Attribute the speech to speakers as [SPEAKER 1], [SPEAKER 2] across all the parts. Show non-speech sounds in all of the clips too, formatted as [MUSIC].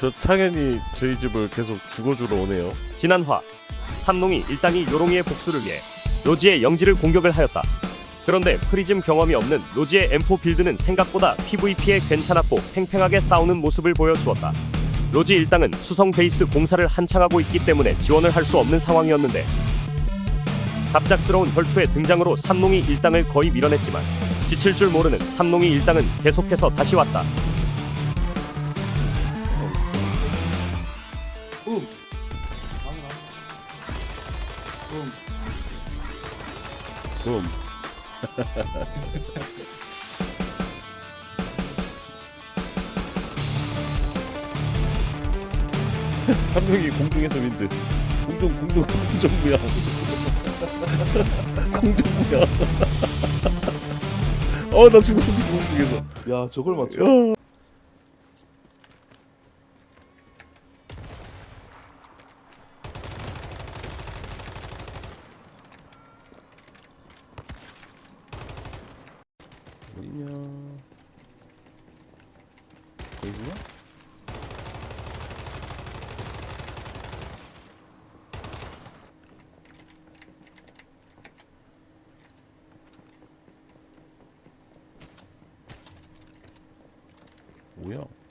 [SPEAKER 1] 저 창현이 저희 집을 계속 죽어주러 오네요.
[SPEAKER 2] 지난화 삼농이 일당이 요롱이의 복수를 위해 로지의 영지를 공격을 하였다. 그런데 프리즘 경험이 없는 로지의 M4 빌드는 생각보다 PVP에 괜찮았고 팽팽하게 싸우는 모습을 보여주었다. 로지 일당은 수성 베이스 공사를 한창 하고 있기 때문에 지원을 할 수 없는 상황이었는데 갑작스러운 혈투의 등장으로 삼농이 일당을 거의 밀어냈지만 지칠 줄 모르는 삼농이 일당은 계속해서 다시 왔다.
[SPEAKER 3] 붐.
[SPEAKER 1] 그럼 [LAUGHS] 삼룡이 공중에서 윈드. 공중 공중 공중부양. 공중부양. 어나 죽었어 공중에서.
[SPEAKER 4] 야 저걸 맞춰
[SPEAKER 1] 야. 어디냐? 보이구나? 뭐야?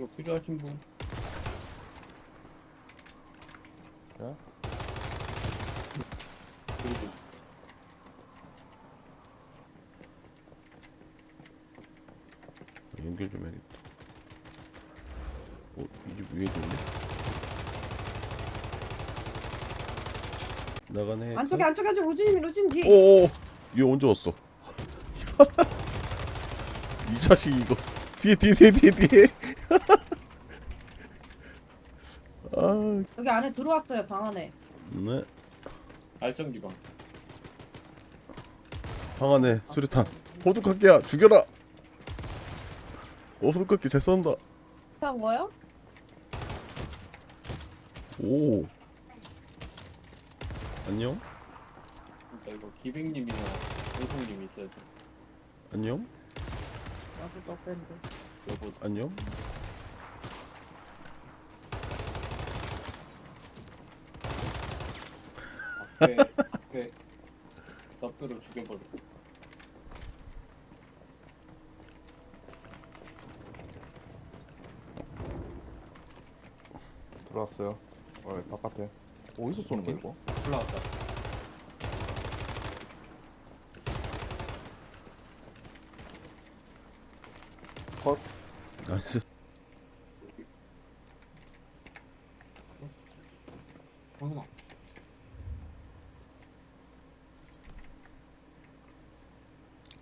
[SPEAKER 3] 이거 필요하신 분?
[SPEAKER 4] 자.
[SPEAKER 3] 그리고
[SPEAKER 1] 연결 좀 해야겠다. 어, 이 집 위에 있네. 나가네.
[SPEAKER 5] 안쪽에 안쪽에 안쪽에 로즈님 로즈님 뒤에
[SPEAKER 1] 오, 얘 언제 왔어? [LAUGHS] 이 자식 이거 뒤에 뒤에 뒤에 뒤에 뒤에. 아,
[SPEAKER 5] 여기 안에 들어왔어요 방 안에
[SPEAKER 1] 네.
[SPEAKER 3] 발전기방.
[SPEAKER 1] 방 안에 수류탄. 호두깎이야 죽여라. 어, 호두깎이 잘 쏜다.
[SPEAKER 5] 한 거요?
[SPEAKER 1] 오. 안녕?
[SPEAKER 3] 그러니까 이거 기백님이나 공성님이 있어야 돼.
[SPEAKER 1] 안녕?
[SPEAKER 5] 나도 떴는데
[SPEAKER 3] 여보
[SPEAKER 1] 안녕?
[SPEAKER 3] 앞에 앞에 납뼈로 죽여버려.
[SPEAKER 4] 들어왔어요 어 바깥에 어디서 쏘는 거야 이거?
[SPEAKER 3] 올라왔다.
[SPEAKER 4] 컷
[SPEAKER 1] 나이스.
[SPEAKER 3] 형아.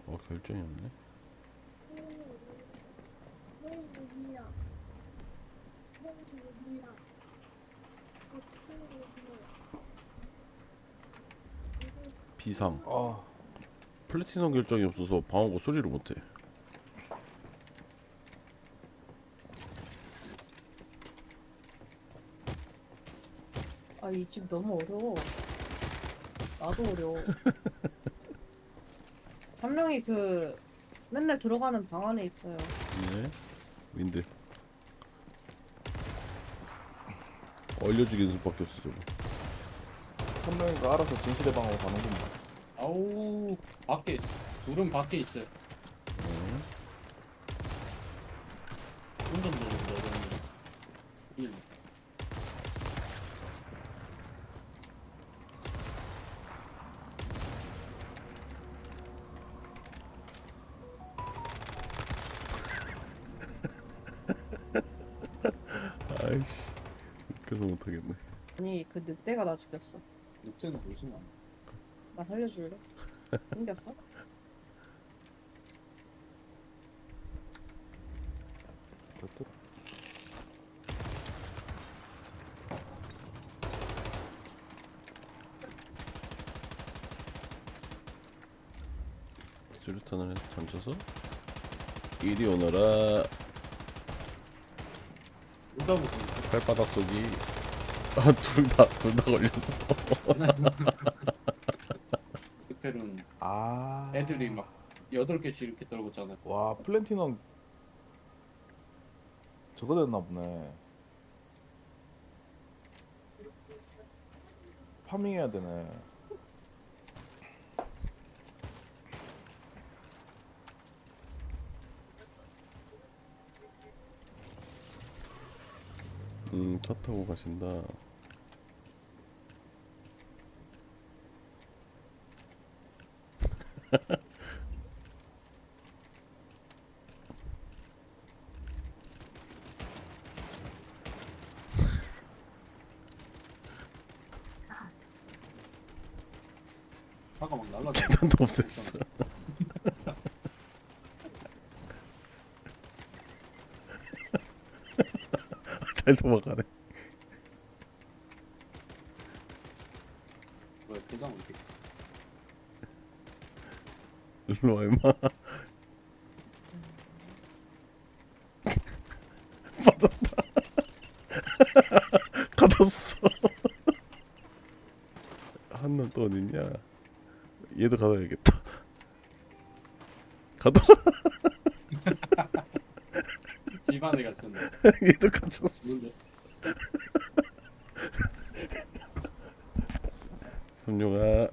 [SPEAKER 1] 어, 결정이 없네. 비상.
[SPEAKER 4] 아
[SPEAKER 1] 플래티넘 결정이 없어서 방어구 수리를 못해.
[SPEAKER 5] 아 이 집 너무 어려워 나도 어려워 [LAUGHS] 한 명이 그 맨날 들어가는 방 안에 있어요
[SPEAKER 1] 네. 윈드. 얼려주기는 수밖에 없어 저거.
[SPEAKER 4] 선명이가 알아서 진실의 방으로 가는구만
[SPEAKER 3] 아우 밖에 둘은 밖에 있어요.
[SPEAKER 1] 네.
[SPEAKER 3] 혼자 놀는다 그러
[SPEAKER 1] 아이씨. 그래서 못하겠네.
[SPEAKER 5] 아니 그 늑대가 나 죽였어
[SPEAKER 3] 육체는 보이진 않아.
[SPEAKER 5] 나 살려줄래? [LAUGHS] 생겼어?
[SPEAKER 1] 수류탄을 던져서 이리 오너라
[SPEAKER 3] 올다보고
[SPEAKER 1] 발바닥 쏘기 아둘 다둘 다 걸렸어. [LAUGHS]
[SPEAKER 3] 스펠은
[SPEAKER 4] 아
[SPEAKER 3] 애들이 막 여덟 개씩 이렇게 떨고잖아.
[SPEAKER 4] 와 플랜티넘 저거 됐나 보네 파밍해야 되네
[SPEAKER 1] 타고 가신다.
[SPEAKER 3] 막.
[SPEAKER 1] 계단도 없앴어. [LAUGHS] 잘 도망가네.
[SPEAKER 3] 뭐야 대장 어떻게 있어?
[SPEAKER 1] 일로 와 임마. 빠졌다. [LAUGHS] 가뒀어. [LAUGHS] 한 놈 또 어딨냐? 얘도 가둬야겠다. [LAUGHS] 가둬라.
[SPEAKER 3] 집안에 갇혔네.
[SPEAKER 1] 얘도 갇혔어.
[SPEAKER 3] 뭔데?
[SPEAKER 1] 삼룡아.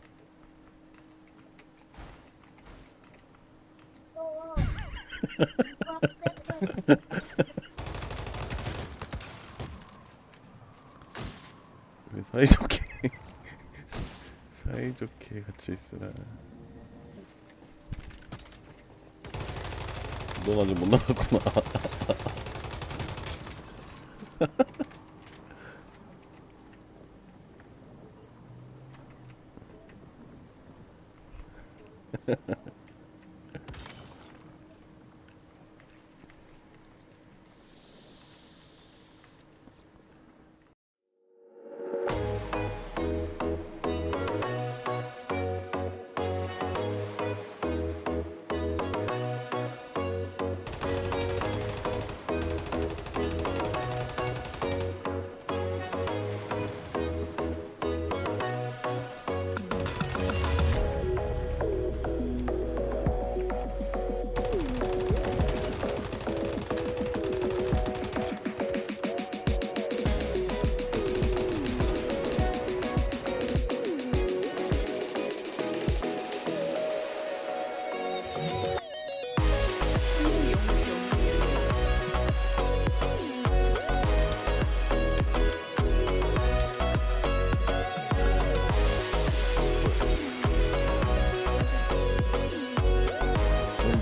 [SPEAKER 1] 우리 사이좋게 [LAUGHS] 사이좋게 같이 있으라. 넌 아직 못 나갔구나. [LAUGHS]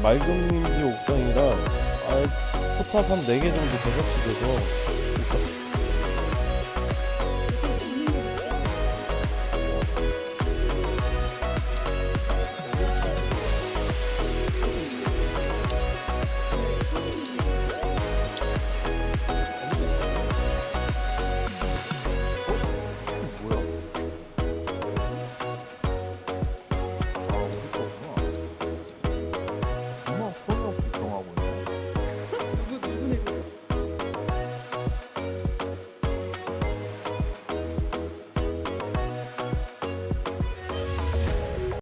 [SPEAKER 1] 맑은 민지 옥상이라 아, 포탑 한 4개 정도 배석시 돼서